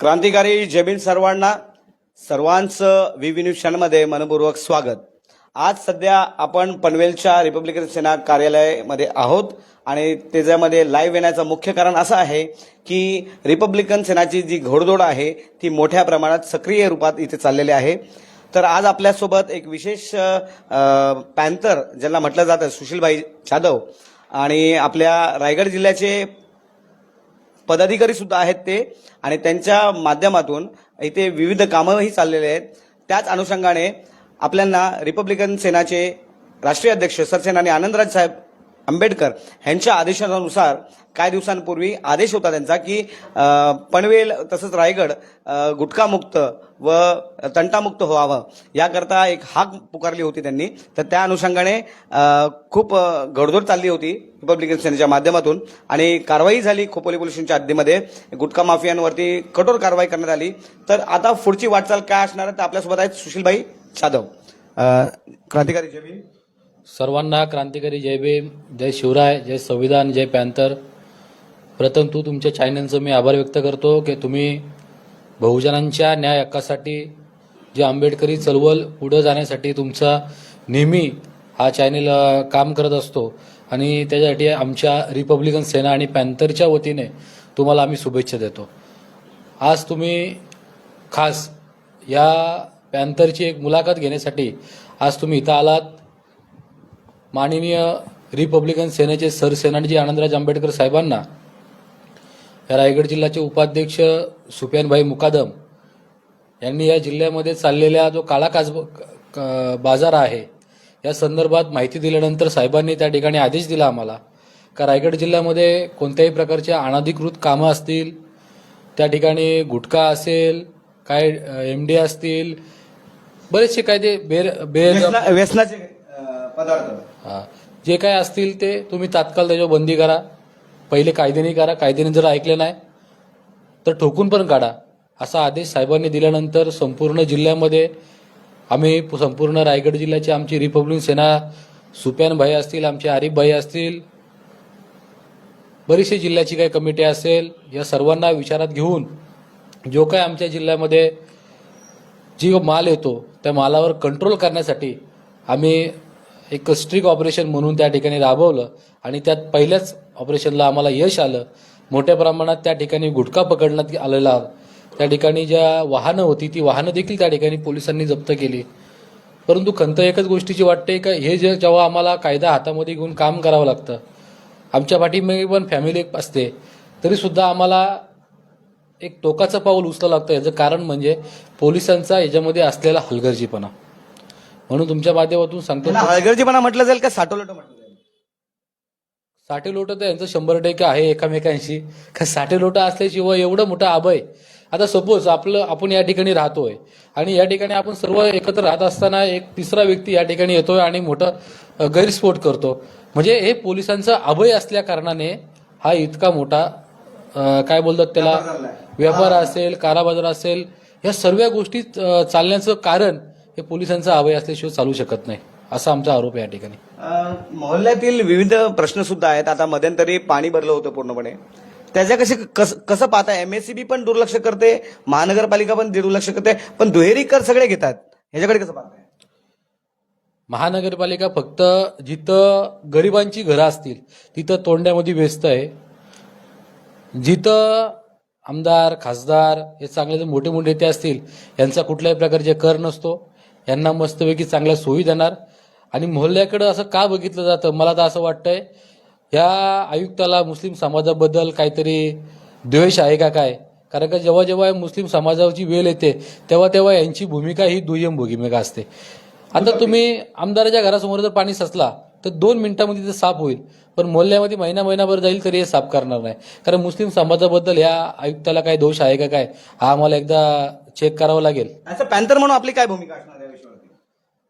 क्रांतिकारी जमीन सर्वांना सर्वांचं व्ही न्यूज चॅनलमध्ये मनपूर्वक स्वागत. आज सध्या आपण पनवेलच्या रिपब्लिकन सेना कार्यालयामध्ये आहोत आणि त्याच्यामध्ये लाईव्ह येण्याचं मुख्य कारण असं आहे की रिपब्लिकन सेनाची जी घोडदोड आहे ती मोठ्या प्रमाणात सक्रिय रूपात इथे चाललेली आहे. तर आज आपल्यासोबत एक विशेष पॅन्थर ज्यांना म्हटलं जातं सुशीलभाई जाधव आणि आपल्या रायगड जिल्ह्याचे पदाधिकारी सुद्धा आहेत ते. आणि त्यांच्या माध्यमातून इथे विविध कामंही चाललेले आहेत. त्याच अनुषंगाने आपल्यांना रिपब्लिकन सेनाचे राष्ट्रीय अध्यक्ष सरसेनानी आनंदराज साहेब आंबेडकर यांच्या आदेशानुसार काही दिवसांपूर्वी आदेश होता त्यांचा की पनवेल तसंच रायगड गुटखामुक्त व तंटामुक्त व्हावं. याकरता एक हाक पुकारली होती त्यांनी. तर त्या अनुषंगाने खूप अ, घडदोड चालली होती रिपब्लिकन सेनेच्या माध्यमातून. आणि कारवाई झाली खोपोली पोलिसांच्या हद्दीमध्ये. गुटखा माफियांवरती कठोर कारवाई करण्यात आली. तर आता पुढची वाटचाल काय असणार आहे तर आपल्यासोबत आहेत सुशीलभाई जाधव. क्रांतिकारी क्रांतिकारी जमीन सर्वांना क्रांतिकारी जय भीम जय शिवराय जय संविधान जय पॅन्थर. प्रथम तू तुमच्या चॅनलचं मी आभार व्यक्त करतो की तुम्ही बहुजनांच्या न्याय हक्कासाठी जे आंबेडकरी चळवळ पुढं जाण्यासाठी तुमचा नेहमी हा चॅनेल काम करत असतो. आणि त्याच्यासाठी आमच्या रिपब्लिकन सेना आणि पॅन्थरच्या वतीने तुम्हाला आम्ही शुभेच्छा देतो. आज तुम्ही खास या पॅन्थरची एक मुलाखत घेण्यासाठी आज तुम्ही इथं आलात. माननीय रिपब्लिकन सेनेचे सरसेनानीजी आनंदराज आंबेडकर साहेबांना या रायगड जिल्ह्याचे उपाध्यक्ष सुफियानभाई मुकादम यांनी या जिल्ह्यामध्ये चाललेल्या जो काळा काज बाजार आहे या संदर्भात माहिती दिल्यानंतर साहेबांनी त्या ठिकाणी आदेश दिला आम्हाला. का रायगड जिल्ह्यामध्ये कोणत्याही प्रकारच्या अनधिकृत कामं असतील त्या ठिकाणी गुटखा असेल काय एम डी असतील बरेचसे कायदे बेर बेर व्यसना- व्यसनाचे पदार्थ. हा. जे काय असतील ते तुम्ही तात्काळ त्याच्यावर बंदी करा. पहिले कायद्याने करा कायद्याने जर ऐकले नाही तर ठोकून पण काढा. असा आदेश साहेबांनी दिल्यानंतर संपूर्ण जिल्ह्यामध्ये आम्ही संपूर्ण रायगड जिल्ह्याची आमची रिपब्लिक सेना सुप्यान भाई असतील आमचे आरिफ भाई असतील बरीचशी जिल्ह्याची काही कमिटी असेल या सर्वांना विचारात घेऊन जो काय आमच्या जिल्ह्यामध्ये जी माल येतो त्या मालावर कंट्रोल करण्यासाठी आम्ही एक स्ट्रिक ऑपरेशन म्हणून त्या ठिकाणी राबवलं आणि त्यात पहिल्याच ऑपरेशनला आम्हाला यश आलं. मोठ्या प्रमाणात त्या ठिकाणी गुटखा पकडण्यात आलेला. त्या ठिकाणी ज्या वाहनं होती ती वाहनं देखील त्या ठिकाणी पोलिसांनी जप्त केली. परंतु खंत एकच गोष्टीची वाटते का हे जे जेव्हा आम्हाला कायदा हातामध्ये घेऊन काम करावं लागतं आमच्या पाठीमागे पण फॅमिली असते तरीसुद्धा आम्हाला एक टोकाचं पाऊल उचलावं लागतं. याचं कारण म्हणजे पोलिसांचा याच्यामध्ये असलेला हलगर्जीपणा. म्हणून तुमच्या माध्यमातून सांगतो. त्यांना हलगर्जीपणा म्हटलं जाईल का साठवलं म्हटलं जाईल? साठे लोट तर यांचं शंभर टक्के आहे एकामेकांशी. का साठे लोट असल्याशिवाय एवढं मोठं आभय आता सपोज आपलं आपण या ठिकाणी राहतोय. आणि या ठिकाणी आपण सर्व एकत्र राहत असताना एक तिसरा व्यक्ती या ठिकाणी येतोय आणि मोठं गैरस्फोट करतो. म्हणजे हे पोलिसांचं अभय असल्या कारणाने हा इतका मोठा काय बोलतात त्याला? व्यापार असेल काराबाजार असेल या सर्व गोष्टी चालण्याचं कारण हे पोलिसांचं अभय असल्याशिवाय चालू शकत नाही असा आमचा आरोप आहे या ठिकाणी. मोहल्ल्यातील विविध प्रश्न सुद्धा आहेत. आता मध्यंतरी पाणी भरलं होतं पूर्णपणे. त्याच्या कसे कस- कसं पाहता? एमएससीबी पण दुर्लक्ष करते महानगरपालिका पण दुर्लक्ष करते पण दुहेरी कर सगळे घेतात. ह्याच्याकडे कसं पाहताय? महानगरपालिका फक्त जिथं गरिबांची घरं असतील तिथं तोंड्यामध्ये व्यस्त आहे. जिथं आमदार खासदार हे चांगले जे मोठे मोठे नेते असतील यांचा कुठल्याही प्रकारचे कर नसतो. यांना मस्तपैकी चांगल्या सोयी देणार. आणि मोहल्ल्याकडं असं का बघितलं जातं? मला तर असं वाटतंय या आयुक्ताला मुस्लिम समाजाबद्दल काहीतरी द्वेष आहे का काय? कारण का जेव्हा जेव्हा मुस्लिम समाजाची वेळ येते तेव्हा तेव्हा यांची भूमिका ही दुय्यम भूमिका असते. आता तुम्ही आमदाराच्या घरासमोर जर पाणी सचला तर दोन मिनिटांमध्ये ते साफ होईल. पण मोहल्ल्यामध्ये महिना महिनाभर जाईल तरी हे साफ करणार नाही. कारण मुस्लिम समाजाबद्दल या आयुक्ताला काही दोष आहे का काय? हा आम्हाला एकदा चेक करावं लागेल. असं पॅन्थर म्हणून आपली काय भूमिका असणार?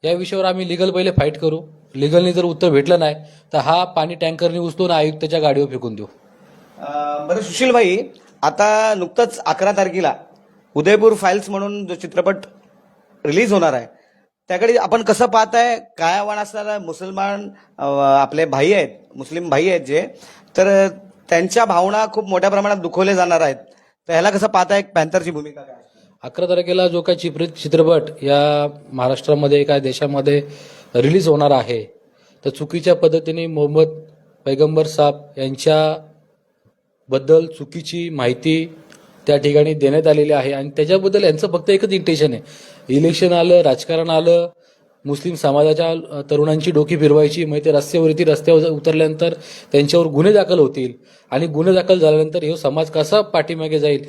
या विषयावर आम्ही लिगल पहिले फाईट करू. लिगलनी जर उत्तर भेटलं नाही तर हा पाणी टँकरनी उचलून आयुक्ताच्या गाडीवर फेकून देऊ. बरं सुशील भाई आता नुकतंच अकरा तारखेला उदयपूर फाईल्स म्हणून जो चित्रपट रिलीज होणार आहे त्याकडे आपण कसं पाहत आहे काय आव्हान असणारा मुसलमान आपले भाई आहेत मुस्लिम भाई आहेत जे तर त्यांच्या भावना खूप मोठ्या प्रमाणात दुखवले जाणार आहेत. तर ह्याला कसं पाहताय? पॅन्थरची भूमिका काय अकरा तारखेला जो काही चित्रित चित्रपट या महाराष्ट्रामध्ये काय देशामध्ये रिलीज होणार आहे तर चुकीच्या पद्धतीने मोहम्मद पैगंबर साहेब यांच्याबद्दल चुकीची माहिती त्या ठिकाणी देण्यात आलेली आहे. आणि त्याच्याबद्दल यांचं फक्त एकच इंटेन्शन आहे. इलेक्शन आलं राजकारण आलं मुस्लिम समाजाच्या तरुणांची डोकी फिरवायची मग ते रस्त्यावरती रस्त्यावर उतरल्यानंतर त्यांच्यावर गुन्हे दाखल होतील. आणि गुन्हे दाखल झाल्यानंतर हे समाज कसा पाठीमागे जाईल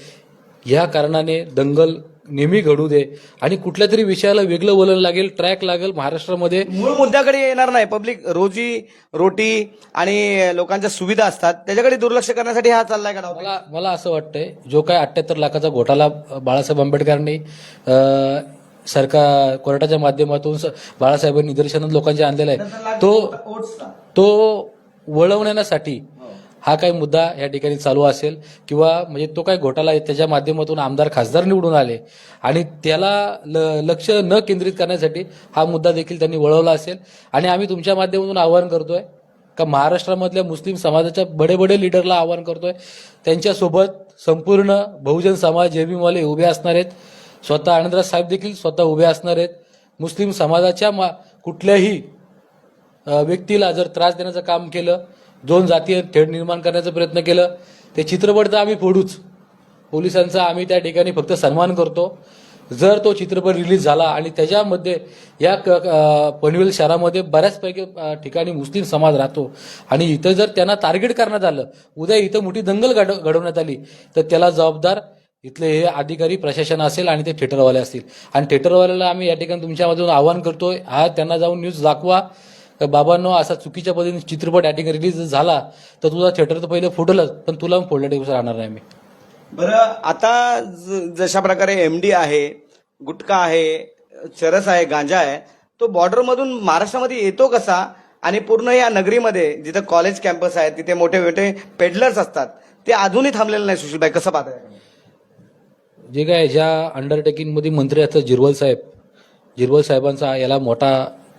ह्या कारणाने दंगल नेहमी घडू दे आणि कुठल्या तरी विषयाला वेगळं वलण लागेल ट्रॅक लागेल महाराष्ट्रामध्ये मूळ मुद्द्याकडे येणार नाही पब्लिक रोजी रोटी आणि लोकांच्या सुविधा असतात त्याच्याकडे दुर्लक्ष करण्यासाठी हा चाललाय का? मला मला असं वाटतंय जो काय अठ्ठ्याहत्तर लाखाचा घोटाळा बाळासाहेब आंबेडकरांनी सरकार कोर्टाच्या माध्यमातून स- बाळासाहेबांनी निदर्शनात लोकांच्या आणलेला आहे तो. तो वळवण्यासाठी हा काही मुद्दा या ठिकाणी चालू असेल किंवा म्हणजे तो काही घोटाळा आहे त्याच्या माध्यमातून आमदार खासदार निवडून आले आणि त्याला ल- लक्ष न केंद्रित करण्यासाठी हा मुद्दा देखील त्यांनी वळवला असेल. आणि आम्ही तुमच्या माध्यमातून आवाहन करतोय का महाराष्ट्रामधल्या मुस्लिम समाजाच्या बडे बडे लिडरला आवाहन करतोय. त्यांच्यासोबत संपूर्ण बहुजन समाज जेबीवाले उभे असणार आहेत. स्वतः आनंदराज साहेब देखील स्वतः उभे असणार आहेत. मुस्लिम समाजाच्या मा- कुठल्याही व्यक्तीला जर त्रास देण्याचं काम केलं दोन जातीय थेट निर्माण करण्याचा प्रयत्न केलं. ते चित्रपट तर आम्ही फोडूच. पोलिसांचा आम्ही त्या ठिकाणी फक्त सन्मान करतो. जर तो चित्रपट रिलीज झाला आणि त्याच्यामध्ये या क- पनवेल शहरामध्ये बऱ्याचपैकी ठिकाणी मुस्लिम समाज राहतो आणि इथं जर त्यांना टार्गेट करण्यात आलं उद्या इथं मोठी दंगल घड- घडवण्यात आली तर त्याला जबाबदार इथले हे अधिकारी प्रशासन असेल आणि ते थिएटरवाले असतील. आणि थिएटरवाल्याला आम्ही या ठिकाणी तुमच्यामधून आवाहन करतोय हा त्यांना जाऊन न्यूज दाखवा. का बाबांनो असा चुकीच्या पद्धतीने चित्रपट या ठिकाणी रिलीज झाला तर तुझा थिएटर तर पहिले फोडलंच पण तुला फोडल्या दिवस राहणार नाही मी. बरं आता जशा प्रकारे एमडी आहे गुटखा आहे चरस आहे गांजा आहे तो बॉर्डर मधून महाराष्ट्रामध्ये येतो कसा? आणि पूर्ण या नगरीमध्ये जिथं कॉलेज कॅम्पस आहे तिथे मोठे मोठे पेडलर्स असतात ते अजूनही थांबलेलं नाही सुशीलभाई कसं पाहताय? जे काय ज्या अंडरटेकिंगमध्ये मंत्री असतात जिरवल साहेब जिरवल साहेबांचा याला मोठा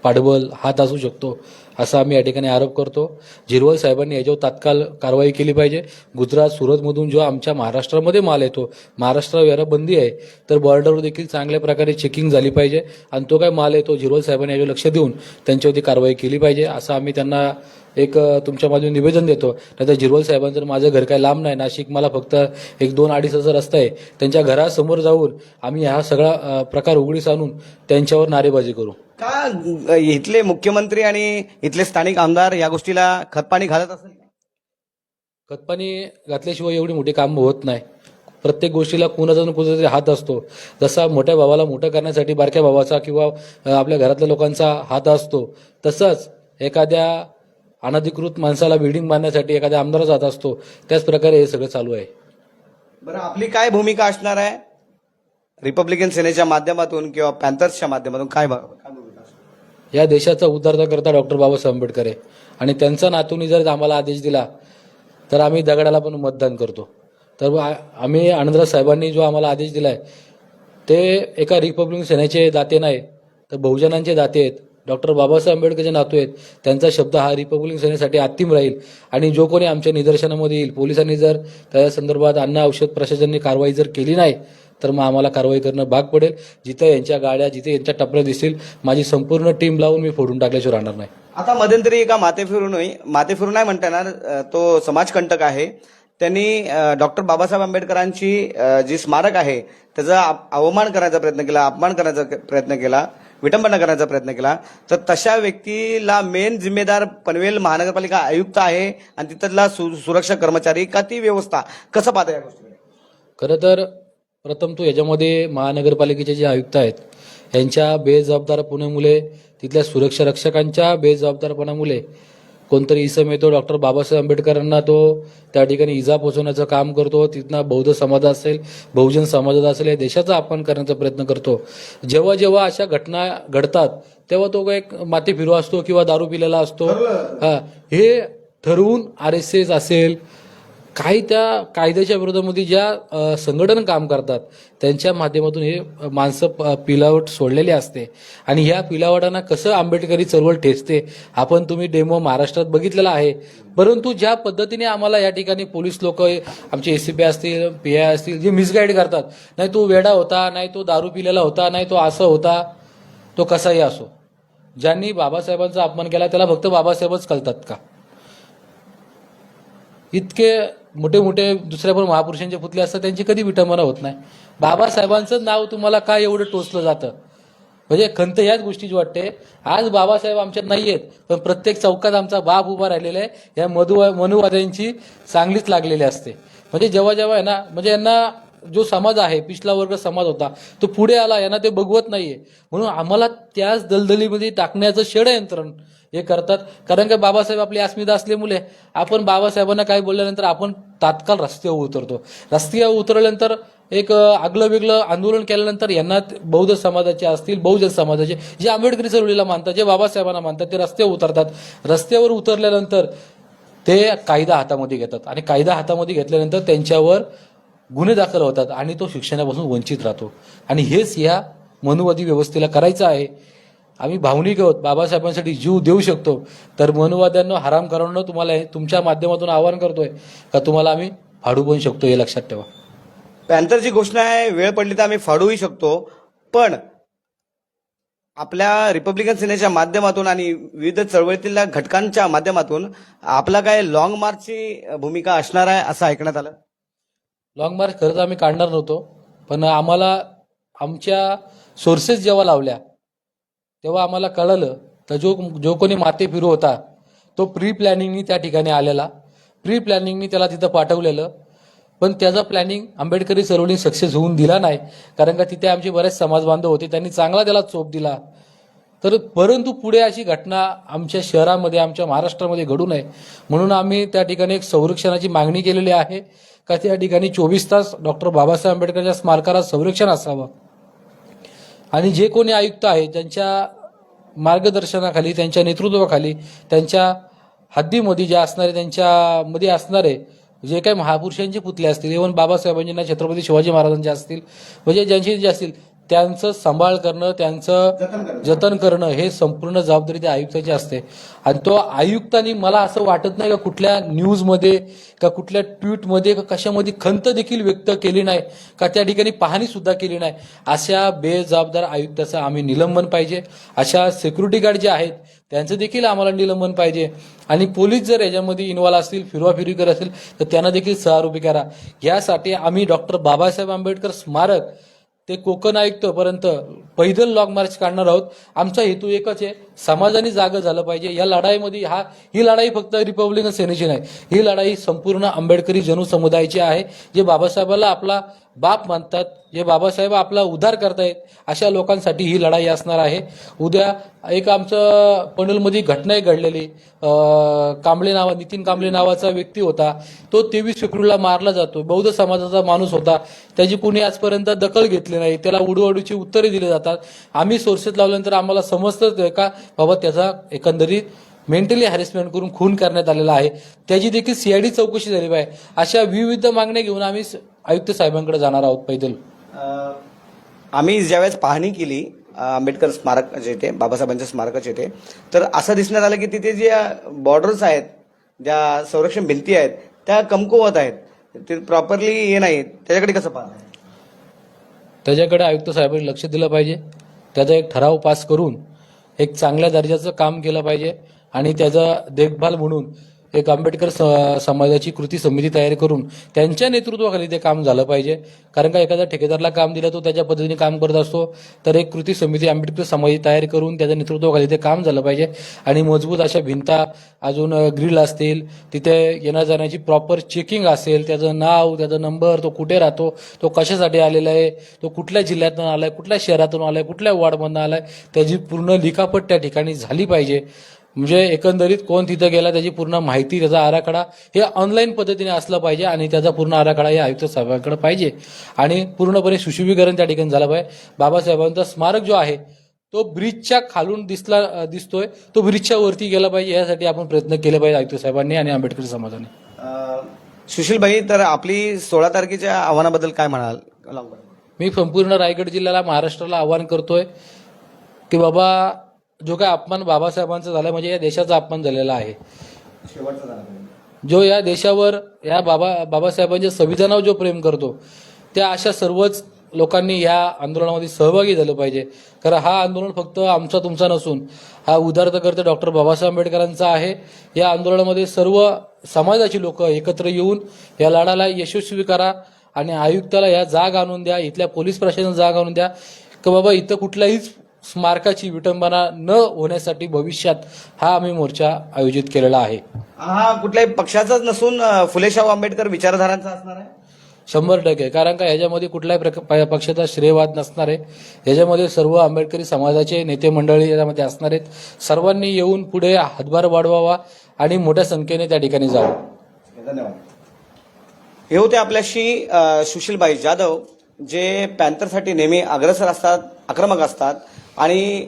पाडबल हात असू शकतो असा आम्ही या ठिकाणी आरोप करतो. झिरवल साहेबांनी याच्यावर तात्काळ कारवाई केली पाहिजे. गुजरात सुरतमधून जो आमच्या महाराष्ट्रामध्ये माल येतो महाराष्ट्रावर बंदी आहे तर बॉर्डरवर देखील चांगल्या प्रकारे चेकिंग झाली पाहिजे. आणि तो काय माल येतो झिरवल साहेबांनी याच्यावर लक्ष देऊन त्यांच्यावरती कारवाई केली पाहिजे असं आम्ही त्यांना एक तुमच्या माझून निवेदन देतो. नाहीतर झिरवल साहेबांचं माझं घर काही लांब नाही नाशिक मला फक्त एक दोन अडीच हजार रस्ता आहे त्यांच्या घरासमोर जाऊन आम्ही हा सगळा प्रकार उघडीस आणून त्यांच्यावर नारेबाजी करू. का इथले मुख्यमंत्री आणि इथले स्थानिक आमदार या गोष्टीला खतपाणी घालत असेल? खतपाणी घातल्याशिवाय एवढी मोठी कामं होत नाही. प्रत्येक गोष्टीला कुणाचा ना कुणाचा तरी हात असतो. जसा मोठ्या भावाला मोठं करण्यासाठी बारक्या भावाचा किंवा आपल्या घरातल्या लोकांचा हात असतो तसंच एखाद्या अनधिकृत माणसाला बिल्डिंग बांधण्यासाठी एखाद्या आमदाराचा हात असतो. त्याच प्रकारे हे सगळं चालू आहे. बरं आपली काय भूमिका असणार आहे? रिपब्लिकन सेनेच्या माध्यमातून किंवा पॅन्थर्सच्या माध्यमातून काय भा- काय भूमिका असणार? या देशाचा उद्धारकर्ता डॉक्टर बाबासाहेब आंबेडकर. आहे आणि त्यांचा नातूनी जर आम्हाला आदेश दिला तर आम्ही दगडाला पण मतदान करतो. तर आ- आम्ही आनंदराज साहेबांनी जो आम्हाला आदेश दिला आहे ते एका रिपब्लिक सेनेचे दाते नाही तर बहुजनांचे दाते आहेत. डॉक्टर बाबासाहेब आंबेडकरचे नातू आहेत. त्यांचा शब्द हा रिपब्लिक सेनेसाठी अंतिम राहील. आणि जो कोणी आमच्या निदर्शनामध्ये येईल पोलिसांनी जर त्या संदर्भात अन्न औषध प्रशासनाने कारवाई जर केली नाही तर मग आम्हाला कारवाई करणं भाग पडेल. जिथे यांच्या गाड्या जिथे यांच्या टपऱ्या दिसतील माझी संपूर्ण टीम लावून मी फोडून टाकल्याशिवाय राहणार नाही. आता मध्यंतरी एका माते फिरून माते फिरून नाही म्हणता येणार तो समाजकंटक आहे. त्यांनी डॉक्टर बाबासाहेब आंबेडकरांची जी स्मारक आहे त्याचा अवमान करण्याचा प्रयत्न केला अपमान करण्याचा प्रयत्न केला विटंबना करण्याचा प्रयत्न केला. तर तशा व्यक्तीला मेन जिम्मेदार पनवेल महानगरपालिका आयुक्त आहे आणि तिथला सुरक्षा कर्मचारी का ती व्यवस्था? कसं पाहता या गोष्टी खरं तर प्रथम तो याच्यामध्ये महानगरपालिकेचे जे आयुक्त आहेत यांच्या बेजबाबदारपणामुळे तिथल्या सुरक्षा रक्षकांच्या बेजबाबदारपणामुळे कोणतरी इसम येतो डॉक्टर बाबासाहेब आंबेडकरांना तो त्या ठिकाणी इजा पोचवण्याचं काम करतो. तिथनं बौद्ध समाज असेल बहुजन समाजात असेल या देशाचा अपमान करण्याचा प्रयत्न करतो. जेव्हा जेव्हा अशा घटना घडतात तेव्हा तो एक माती फिरू असतो किंवा दारू पिलेला असतो. हा. हे ठरवून आर एस एस असेल काही त्या कायद्याच्या विरोधामध्ये ज्या संघटन काम करतात त्यांच्या माध्यमातून हे माणसं प- पिलावट सोडलेली असते. आणि ह्या पिलावटांना कसं आंबेडकरी चळवळ ठेचते आपण तुम्ही डेमो महाराष्ट्रात बघितलेला आहे. परंतु ज्या पद्धतीने आम्हाला या ठिकाणी पोलीस लोक आमचे एसीपी असतील पी आय असतील जे मिसगाईड करतात नाही तो वेडा होता नाही तो दारू पिलेला होता नाही तो असं होता तो कसाही असो. ज्यांनी बाबासाहेबांचा अपमान केला त्याला फक्त बाबासाहेबच कळतात का? इतके मोठे मोठे दुसऱ्या पण महापुरुषांचे पुतले असतात त्यांची कधी विटंबना होत नाही. बाबासाहेबांचं नाव तुम्हाला काय एवढं टोचलं जातं? म्हणजे खंत ह्याच गोष्टीची वाटते. आज बाबासाहेब आमच्यात नाही आहेत पण प्रत्येक चौकात आमचा बाप उभा राहिलेला आहे. या मधु मनुवाद्यांची चांगलीच लागलेली असते. म्हणजे जेव्हा जेव्हा आहे ना म्हणजे यांना जो समाज आहे पिछला वर्ग समाज होता तो पुढे आला यांना ते बघवत नाहीये. म्हणून आम्हाला त्याच दलदलीमध्ये टाकण्याचं षडयंत्रण हे करतात. कारण का बाबासाहेब आपली अस्मिता असल्यामुळे आपण बाबासाहेबांना काय बोलल्यानंतर आपण तात्काळ रस्त्यावर उतरतो. रस्त्यावर उतरल्यानंतर एक आगलं वेगळं आंदोलन केल्यानंतर यांना बौद्ध समाजाचे असतील बहुजन समाजाचे जे आंबेडकरी चळवळीला मानतात जे बाबासाहेबांना मानतात ते रस्त्यावर उतरतात. रस्त्यावर उतरल्यानंतर ते कायदा हातामध्ये घेतात. आणि कायदा हातामध्ये घेतल्यानंतर त्यांच्यावर गुन्हे दाखल होतात आणि तो शिक्षणापासून वंचित राहतो. आणि हेच या मनुवादी व्यवस्थेला करायचं आहे. आम्ही भावनिक आहोत. बाबासाहेबांसाठी जीव देऊ शकतो. तर मनुवाद्यांना हराम करणं तुम्हाला तुमच्या माध्यमातून आवाहन करतोय का तुम्हाला आम्ही फाडू पण शकतो हे लक्षात ठेवा. पॅन्थरची घोषणा आहे. वेळ पडली तर आम्ही फाडूही शकतो. पण आपल्या रिपब्लिकन सेनेच्या माध्यमातून आणि विविध चळवळीतील घटकांच्या माध्यमातून आपला काय लॉंग मार्चची भूमिका असणार आहे असं ऐकण्यात आलं. लॉंग मार्च खरंच आम्ही काढणार नव्हतो. पण आम्हाला आमच्या सोर्सेस जेव्हा लावल्या तेव्हा आम्हाला कळलं तर जो जो कोणी माते फिरू होता तो प्री प्लॅनिंगनी त्या ठिकाणी आलेला. प्री प्लॅनिंगनी त्याला तिथं पाठवलेलं. पण त्याचा प्लॅनिंग आंबेडकरी सर्वनी सक्सेस होऊन दिला नाही. कारण का तिथे आमचे बरेच समाज बांधव होते त्यांनी चांगला त्याला चोप दिला. तर परंतु पुढे अशी घटना आमच्या शहरामध्ये आमच्या महाराष्ट्रामध्ये घडू नये. म्हणून आम्ही त्या ठिकाणी एक संरक्षणाची मागणी केलेली आहे का त्या ठिकाणी चोवीस तास डॉक्टर बाबासाहेब आंबेडकरच्या स्मारकाला संरक्षण असावं. आणि जे कोणी आयुक्त आहेत ज्यांच्या मार्गदर्शनाखाली त्यांच्या नेतृत्वाखाली त्यांच्या हद्दीमध्ये जे असणारे त्यांच्यामध्ये असणारे जे काही महापुरुषांचे पुतले असतील इव्हन बाबासाहेबांचे ना छत्रपती शिवाजी महाराजांचे असतील म्हणजे ज्यांचे जे असतील त्यांचं सांभाळ करणं त्यांचं जतन करणं. हे संपूर्ण जबाबदारी त्या आयुक्ताची असते. आणि तो आयुक्तांनी मला असं वाटत नाही का कुठल्या न्यूजमध्ये का कुठल्या ट्विटमध्ये का कशामध्ये खंत देखील व्यक्त केली नाही का त्या ठिकाणी पाहणी सुद्धा केली नाही. अशा बेजबाबदार आयुक्ताचं आम्ही निलंबन पाहिजे. अशा सिक्युरिटी गार्ड जे आहेत त्यांचं देखील आम्हाला निलंबन पाहिजे. आणि पोलीस जर याच्यामध्ये इन्व्हॉल्व असतील फिरवाफिरवी करत असतील तर त्यांना देखील सहारूपी करा. यासाठी आम्ही डॉक्टर बाबासाहेब आंबेडकर स्मारक ते कोकण आयुक्तपर्यंत पैदल लॉंग मार्च काढणार आहोत. आमचा हेतू एकच आहे समाजाने जागं झालं पाहिजे. या लढाईमध्ये हा ही लढाई फक्त रिपब्लिकन सेनेची नाही ही लढाई संपूर्ण आंबेडकरी जनू समुदायाची आहे जे बाबासाहेबाला आपला बाप मानतात जे बाबासाहेब आपला उद्धार करतायत अशा लोकांसाठी ही लढाई असणार आहे. उद्या एक आमचं पनवेलमध्ये घटनाही घडलेली कांबळे नावा नितीन कांबळे नावाचा व्यक्ती होता. तो तेवीस फेब्रुवारीला मारला जातो. बौद्ध समाजाचा माणूस होता. त्याची कुणी आजपर्यंत दखल घेतली नाही. त्याला उडूअडूची उत्तरे दिली जातात. आम्ही सोर्सेस लावल्यानंतर आम्हाला समजतं का? बाबा त्याचा एकंदरीत मेंटली हॅरेसमेंट करून खून करण्यात आलेला आहे. त्याची देखील सीआयडी चौकशी झाली पाहिजे. अशा विविध मागण्या घेऊन आम्ही आयुक्त साहेबांकडे जाणार आहोत पैदल. आम्ही ज्यावेळेस पाहणी केली आंबेडकर स्मारक जे ते बाबासाहेबांच्या स्मारकाचे ते तर असं दिसण्यात आलं की तिथे जे बॉर्डर्स आहेत ज्या संरक्षण भिंती आहेत त्या कमकुवत आहेत. ते प्रॉपरली हे नाही. त्याच्याकडे कसं पाहताय त्याच्याकडे आयुक्त साहेबांनी लक्ष दिलं पाहिजे. त्याचा एक ठराव पास करून एक चांगल्या दर्जाचं काम केलं पाहिजे आणि त्याचा देखभाल म्हणून एक आंबेडकर स- समाजाची कृती समिती तयार करून त्यांच्या नेतृत्वाखाली ते काम झालं पाहिजे. कारण का एखाद्या ठेकेदारला काम दिलं तो त्याच्या पद्धतीने काम करत असतो. तर एक कृती समिती आंबेडकर समाजाची तयार करून त्याच्या नेतृत्वाखाली ते काम झालं पाहिजे. आणि मजबूत अशा भिंता अजून ग्रिल असतील तिथे येण्या जाण्याची प्रॉपर चेकिंग असेल त्याचं नाव त्याचा नंबर तो कुठे राहतो तो कशासाठी आलेला आहे तो कुठल्या जिल्ह्यातून आलाय कुठल्या शहरातून आलाय कुठल्या वॉर्डमधून आलाय त्याची पूर्ण लिखापट त्या ठिकाणी झाली पाहिजे. म्हणजे एकंदरीत कोण तिथं गेला त्याची पूर्ण माहिती त्याचा आराखडा हे ऑनलाईन पद्धतीने असलं पाहिजे आणि त्याचा पूर्ण आराखडा या आयुक्त साहेबांकडे पाहिजे. आणि पूर्णपणे सुशोभीकरण त्या ठिकाणी झालं पाहिजे. बाबासाहेबांचा स्मारक जो आहे तो ब्रिजच्या खालून दिसला दिसतोय. तो ब्रिजच्या वरती गेला पाहिजे यासाठी आपण प्रयत्न केले पाहिजे आयुक्त साहेबांनी आणि आंबेडकर समाजाने. सुशीलभाई तर आपली सोळा तारखेच्या आव्हानाबद्दल काय म्हणाल? मी संपूर्ण रायगड जिल्ह्याला महाराष्ट्राला आवाहन करतोय की बाबा जो काय अपमान बाबासाहेबांचा झाला म्हणजे या देशाचा अपमान झालेला आहे. जो या देशावर या बाबा बाबासाहेबांच्या संविधानावर जो प्रेम करतो त्या अशा सर्वच लोकांनी या आंदोलनामध्ये सहभागी झालं पाहिजे. कारण हा आंदोलन फक्त आमचा तुमचा नसून हा उदारतकर्ते डॉक्टर बाबासाहेब आंबेडकरांचा आहे. या आंदोलनामध्ये सर्व समाजाची लोक एकत्र येऊन या लढाला यशस्वी करा आणि आयुक्ताला या जाग आणून द्या इथल्या पोलीस प्रशासन जाग आणून द्या. की बाबा इथं कुठल्याहीच स्मारकाची विटंबना न होण्यासाठी भविष्यात हा आम्ही मोर्चा आयोजित केलेला आहे. हा कुठल्याही पक्षाचाच नसून फुले शाहू आंबेडकर विचारधारांचा असणार आहे? शंभर टक्के. कारण का ह्याच्यामध्ये कुठल्याही प्रक- पक्षाचा श्रेयवाद नसणार आहे. ह्याच्यामध्ये सर्व आंबेडकरी समाजाचे नेते मंडळी याच्यामध्ये असणार आहेत. सर्वांनी येऊन पुढे हातभार वाढवावा आणि मोठ्या संख्येने त्या ठिकाणी जावं. धन्यवाद. हे होते आपल्याशी सुशीलबाई जाधव जे पॅन्थरसाठी नेहमी अग्रसर असतात आक्रमक असतात. आणि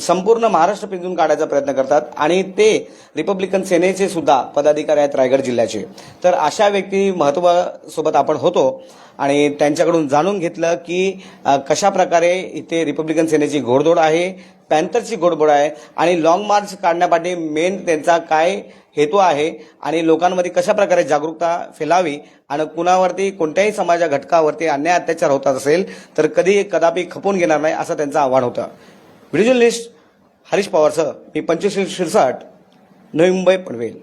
संपूर्ण महाराष्ट्र पिंजून काढायचा प्रयत्न करतात. आणि ते रिपब्लिकन सेनेचे सुद्धा पदाधिकारी आहेत रायगड जिल्ह्याचे. तर अशा व्यक्ती महत्वासोबत आपण होतो. आणि त्यांच्याकडून जाणून घेतलं की कशा प्रकारे इथे रिपब्लिकन सेनेची घोडदोड आहे पॅन्थरची घोडबोड आहे आणि लॉंग मार्च काढण्यापाठी मेन त्यांचा काय हेतू आहे आणि लोकांमध्ये कशा प्रकारे जागरूकता फैलावी आणि कुणावरती कोणत्याही समाजा घटकावरती अन्याय अत्याचार होत असेल तर कधी कदापि खपून घेणार नाही असं त्यांचं आव्हान होतं. व्हिडिओ जर्नलिस्ट हरीश पवारसह मी पंचशील शिरसाट नवी मुंबई पनवेल.